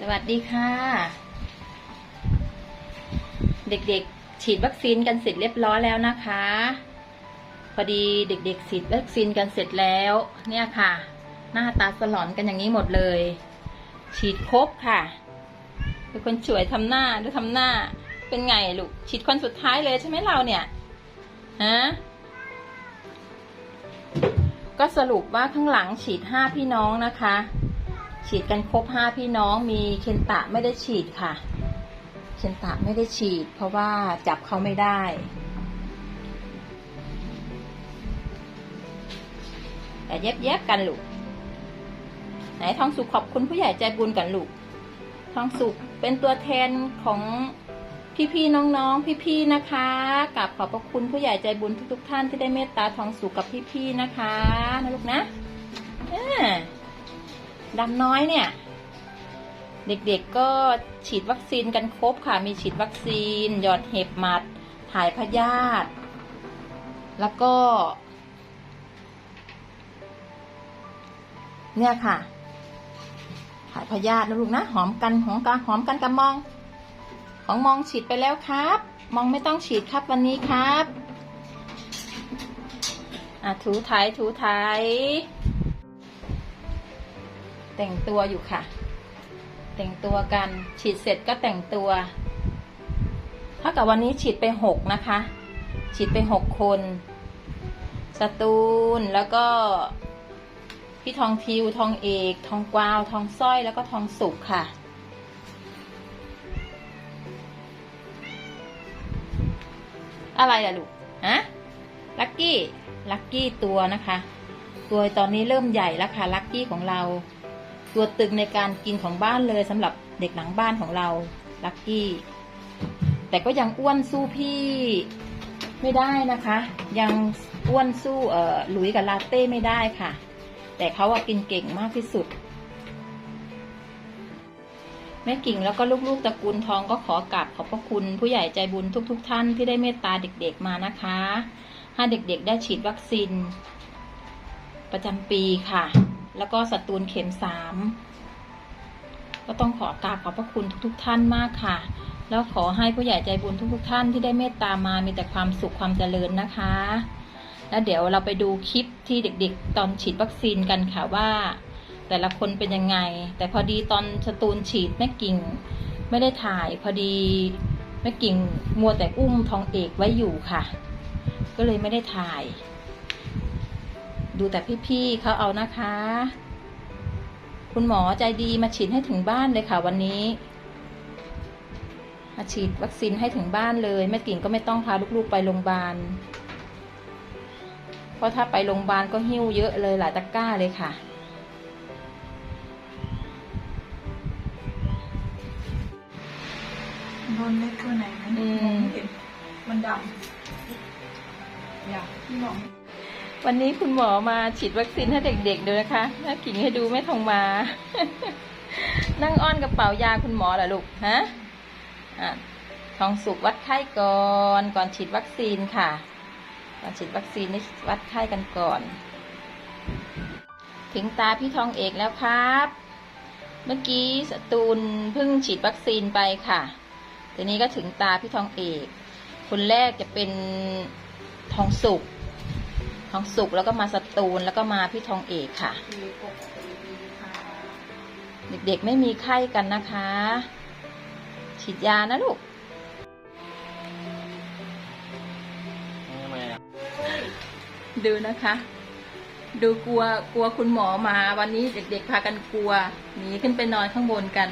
สวัสดีค่ะ เด็กๆ ฉีดวัคซีนกันเสร็จเรียบร้อยแล้วนะคะ พอดีเด็กๆ ฉีดวัคซีนกันเสร็จแล้ว เนี่ยค่ะ หน้าตาสลอนกันอย่างนี้หมดเลย ฉีดครบค่ะเป็นคนสวยทำหน้าดูทำหน้า เป็นไงลูกฉีดคนสุดท้ายเลยใช่ไหมเราเนี่ยฮะก็สรุปว่าข้างหลังฉีดห้าพี่น้องนะคะ ฉีดกันครบห้าพี่น้องมีเคนตะไม่ได้ฉีดค่ะ เคนตะไม่ได้ฉีด เพราะว่าจับเขาไม่ได้ แต่เย็บเย็บกันลูก ไหนทองสุขขอบคุณผู้ใหญ่ใจบุญกันลูก ทองสุขเป็นตัวแทนของพี่ๆน้องๆ พี่ๆนะคะกับขอบพระคุณผู้ใหญ่ใจบุญทุกๆ ท่านที่ได้เมตตาทองสุขกับพี่ๆนะคะนะลูกนะ ดำน้อยเนี่ย เด็กๆก็ฉีดวัคซีนกันครบค่ะ มีฉีดวัคซีน หยอดเห็บหมัด ถ่ายพยาธิแล้วก็ เนี่ยค่ะ ถ่ายพยาธินะลูกนะ หอมกันหอมกันหอมกันกับมอง ของมองฉีดไปแล้วครับ มองไม่ต้องฉีดครับวันนี้ครับอะถูไถถูไถ แต่งตัวอยู่ค่ะ แต่งตัวกันฉีดเสร็จก็แต่งตัวเท่ากับวันนี้ฉีดไปหกนะคะ ฉีดไปหกคนสตูลแล้วก็พี่ทองทิวทองเอก ทองกวาว ทองสร้อยแล้วก็ทองสุกค่ะ อะไรล่ะลูกฮะลักกี้ลักกี้ตัวนะคะ ตัวตอนนี้เริ่มใหญ่แล้วค่ะลักกี้ของเรา ตัวตึงในการกินของบ้านเลยสำหรับเด็กหลังบ้านของเราลักกี้ แต่ก็ยังอ้วนสู้พี่ไม่ได้นะคะ ยังอ้วนสู้เอ่อหลุยกับลาเต้ไม่ได้ค่ะ แต่เขาอะกินเก่งมากที่สุด แม่กิ่งแล้วก็ลูกๆตระกูลทองก็ขอกราบขอบพระคุณผู้ใหญ่ใจบุญทุกๆทท่านที่ได้เมตตาเด็กๆมานะคะให้เด็กๆได้ฉีดวัคซีนประจำปีค่ะ แล้วก็สตูนเข็มสามก็ต้องขอกราบขอบพระคุณทุกๆ ท่านมากค่ะ แล้วขอให้ผู้ใหญ่ใจบุญทุกๆ ท่านที่ได้เมตตามามีแต่ความสุขความเจริญนะคะ แล้วเดี๋ยวเราไปดูคลิปที่เด็กๆ ตอนฉีดวัคซีนกันค่ะว่า แต่ละคนเป็นยังไง แต่พอดีตอนสตูนฉีดแม่กิ่ง ไม่ได้ถ่ายพอดีแม่กิ่งมัวแต่อุ้มทองเอกไว้อยู่ค่ะ ก็เลยไม่ได้ถ่าย ดูแต่พี่ๆเขาเอานะคะ คุณหมอใจดีมาฉีดให้ถึงบ้านเลยค่ะวันนี้ มาฉีดวัคซีนให้ถึงบ้านเลยแม่กิ่งก็ไม่ต้องพาลูกๆไปโรงพยาบาล เพราะถ้าไปโรงพยาบาลก็หิ้วเยอะเลยหลายตะกร้าเลยค่ะโดนเล็กตัวไหนไหมอืมมองไม่เห็นมันดำอยากพี่มอง วันนี้คุณหมอมาฉีดวัคซีนให้เด็กๆดูนะคะแม่กิ่งให้ดูแม่ทองมา นั่งอ้อนกระเป๋ายาคุณหมอเหรอลูกฮะอะทองสุกวัดไข้ก่อนก่อนฉีดวัคซีนค่ะ ก่อนฉีดวัคซีนนี่วัดไข้กันก่อน ถึงตาพี่ทองเอกแล้วครับ เมื่อกี้สตูลเพิ่งฉีดวัคซีนไปค่ะทีนี้ก็ถึงตาพี่ทองเอก คนแรกจะเป็นทองสุก ทองสุกแล้วก็มาสตูลแล้วก็มาพี่ทองเอกค่ะคือปกติดีค่ะ เด็กๆไม่มีไข้กันนะคะ ฉีดยานะลูกดูนะคะ ดูกลัวกลัวคุณหมอมา วันนี้เด็กๆพากันกลัวหนีขึ้นไปนอนข้างบนกัน